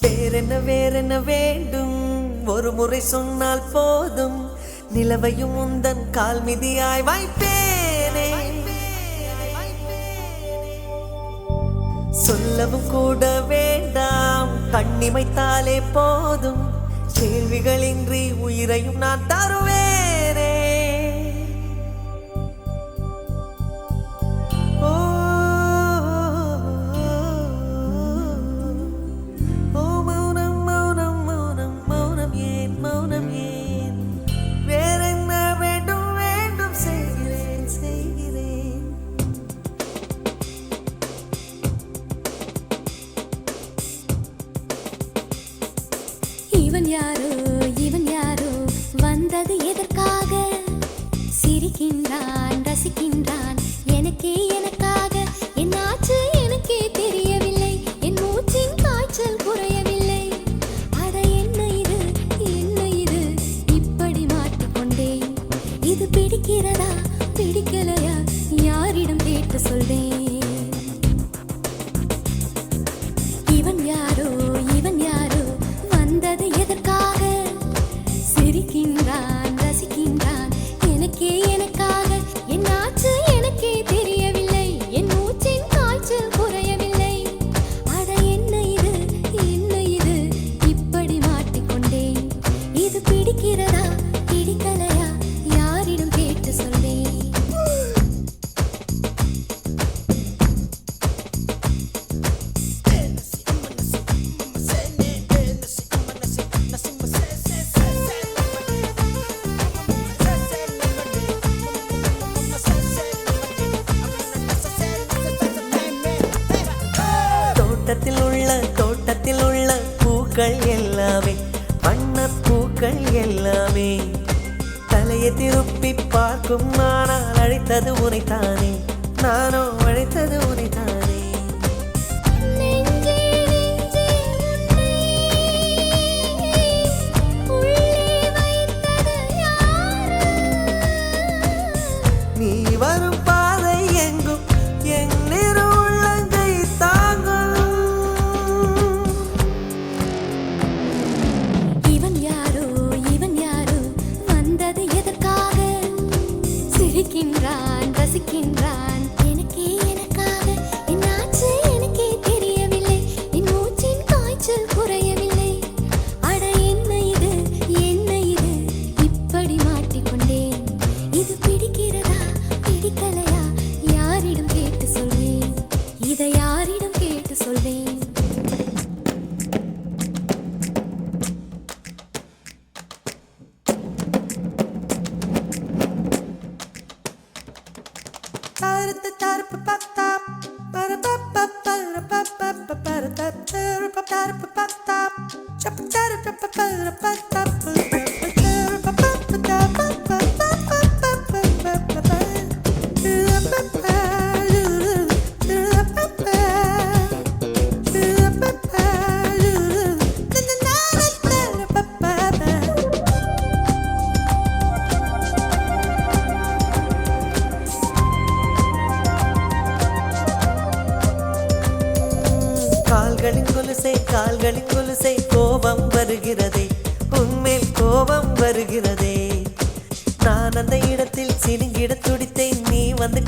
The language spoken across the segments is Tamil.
வேறென்ன வேறென்ன வேண்டும்? ஒரு முறை சொன்னால் போதும். நிலவையும் உந்தன் கால் மிதியாய் வாய்ப்பேனே. சொல்லவும் கூட வேண்டாம். கண்ணிமைத்தாலே போதும். கேள்விகளின்றி உயிரையும் நான் தருவேன். பார்க்கும் ஆனால் அழைத்தது உனைத்தானே? நானோ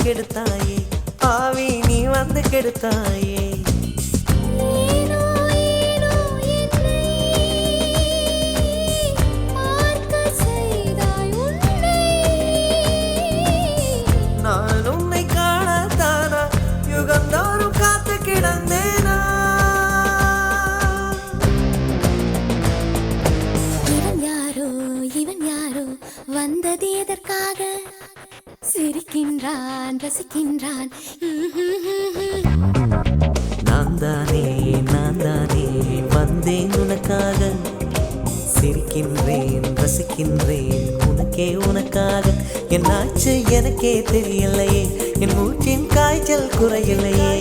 கெடுத்தாயே. ஆவி நீ வந்து கெடுத்தாயே. தின்றான் நான் தானே நான் தானே வந்தேன் உனக்காக. சிரிக்கின்றேன் உனக்காக. என்னாச்சு எனக்கே தெரியலையே என் மூச்சின் காய்ச்சல் குறையில்லையே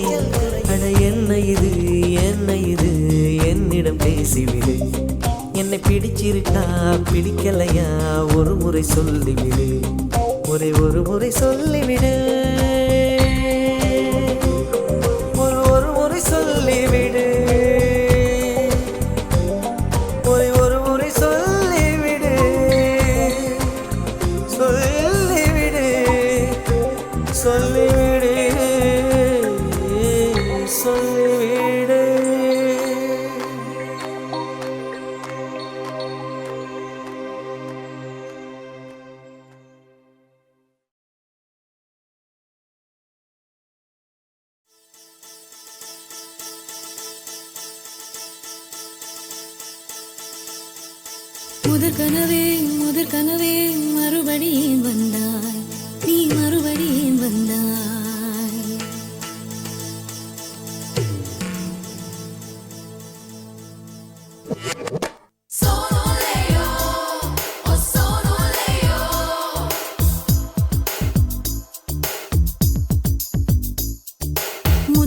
அட என்ன இது என்ன இது என்னிடம் பேசிவிடு. என்னை பிடிச்சிருக்கா பிடிக்கலையா ஒரு முறை சொல்லிவிடு. ஒரே ஒரு முறை சொல்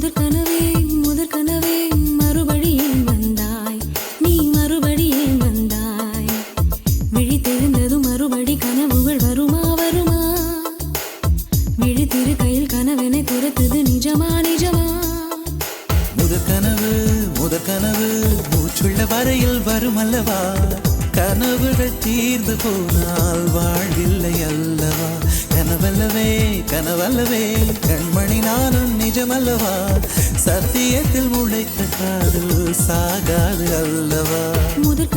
முதற் கனவே முதற் கனவே மறுபடியும் வந்தாய். நீ மறுபடியும் வந்தாய். விழி தெரிந்ததும் மறுபடி கனவுகள் வருமா வருமா? விழித்திரு கையில் கனவினை துரத்துது நிஜமா நிஜமா? முதற் கனவு முதற் கனவு மூச்சுள்ள வரையில் வரும் அல்லவா கனவுகள் தீர்ந்து போனால் வாழ்வில்லை அல்லவா? கனவல்லவே கனவல்லவே. கண்மணி நானும் நிஜமல்லவா? சத்தியத்தில் முளைத்த காதல் சாகாது அல்லவா? முதல்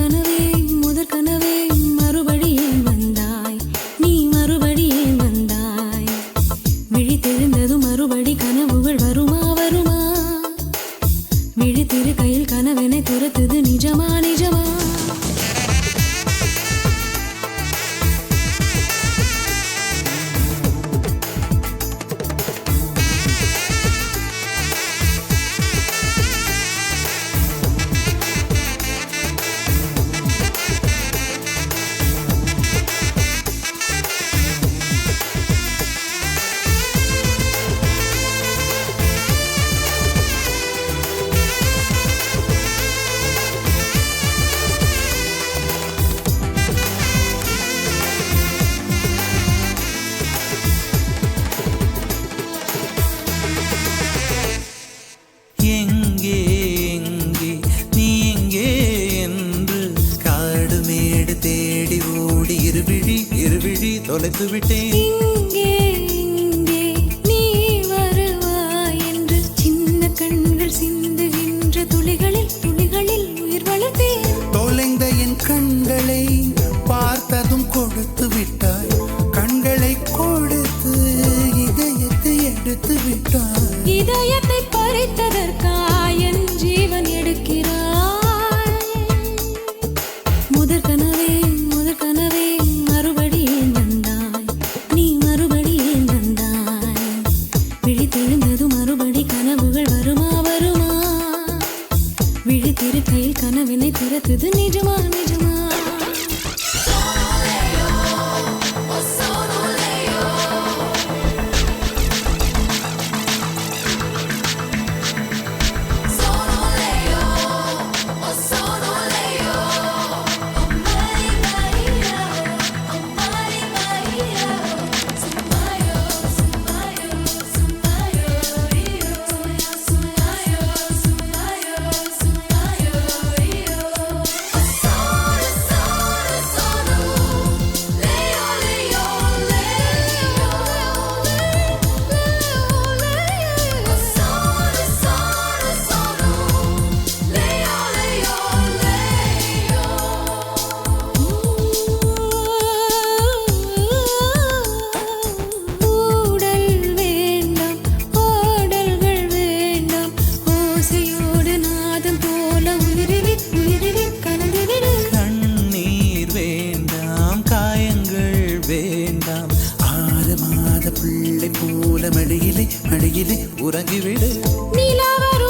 பிள்ளை போல மழையிலே மழையிலே உறங்கிவிடு. நிலாவரும்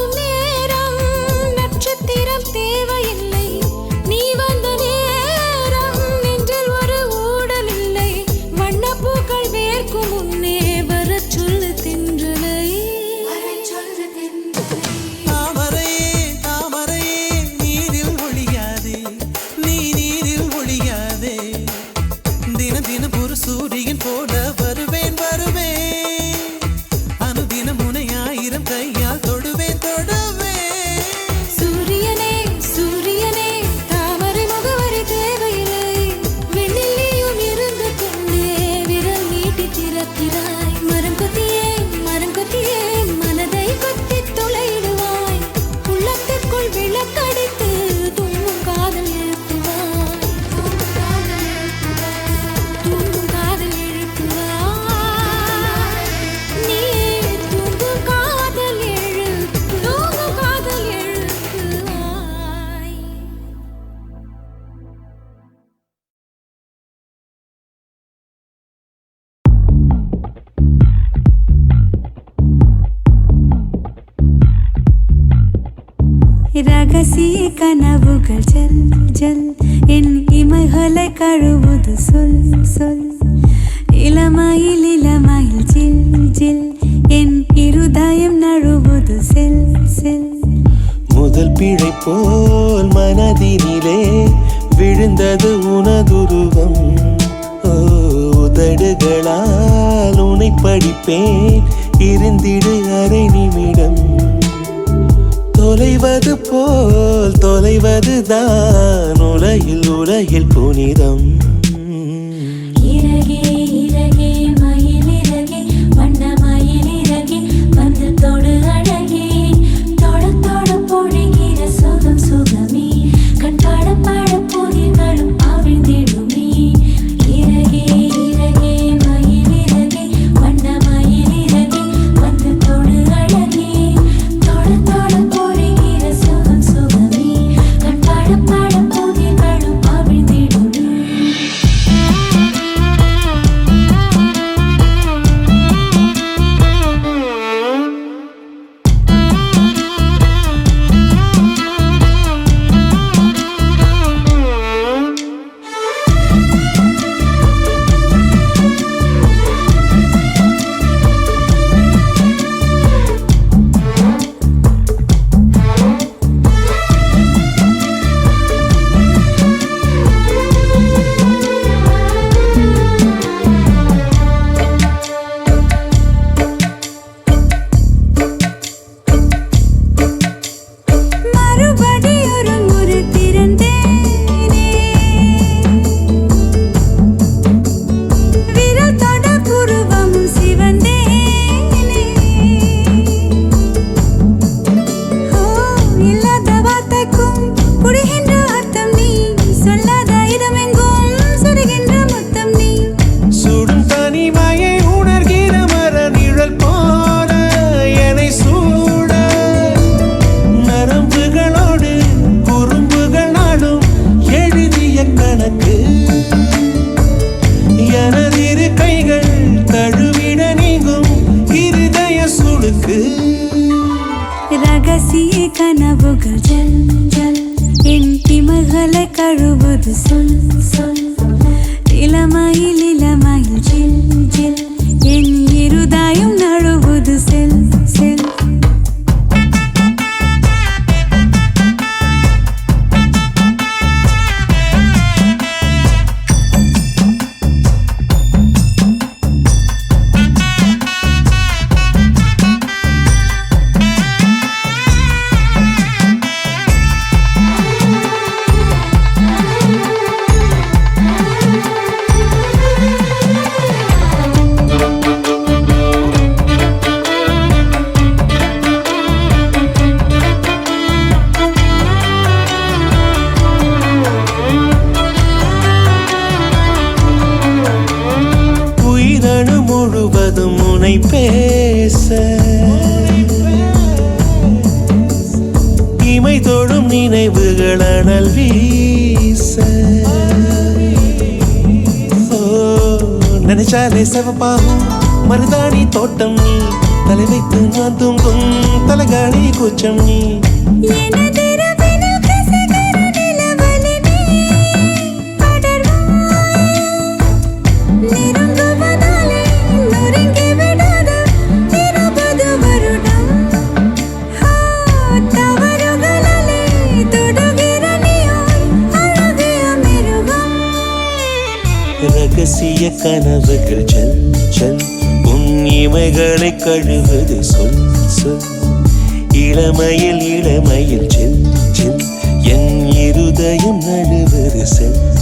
கனவுகள் ஜல் ஜல். என் இமைகளை கழுவுது சொல் சொல். இளமையில் இளமையில் ஜில் ஜில். என் இருதயம் நழுவுது செல் செல். முதல் பிழை போல் மனதினிலே விழுந்தது உனதுருவம். உதடுகளால் உனை படிப்பேன். இருந்திடு தொலைவது போல் தொலைவது தான் உலகில் உலகில் புனிதம். இறகே இறகே தோட்டம் நீ தலை வைத்து நான் தூங்கும் தலைகாணி கூச்சம் நீ. ரகசிய கனவுகள் ஜல் இமைகளை கழுவது சொல் சொல். இளமையில் இளமையில் செல் செல். என் இருதயம் நடுவது செல்.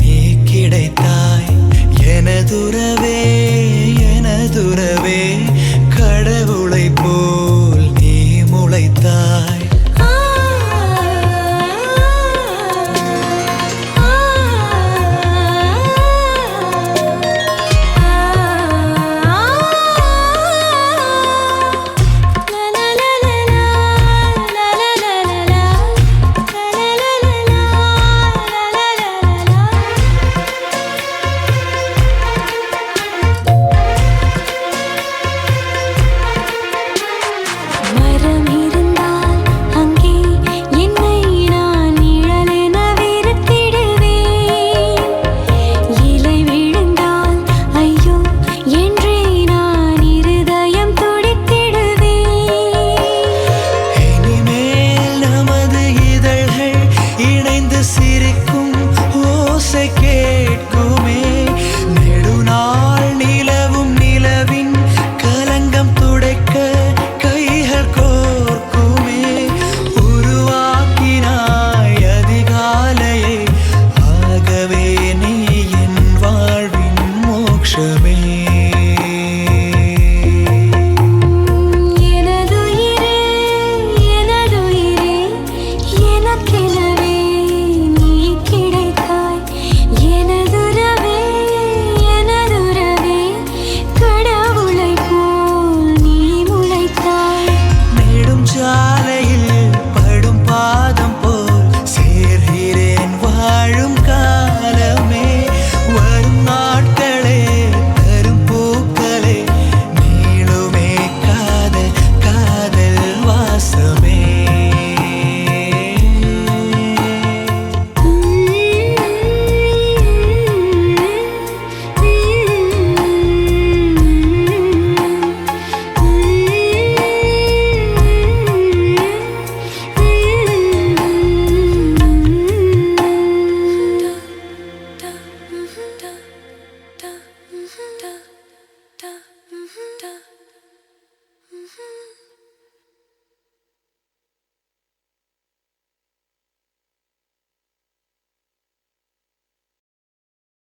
நீ கிடைத்தாய். எனதுறவே எனதுறவே.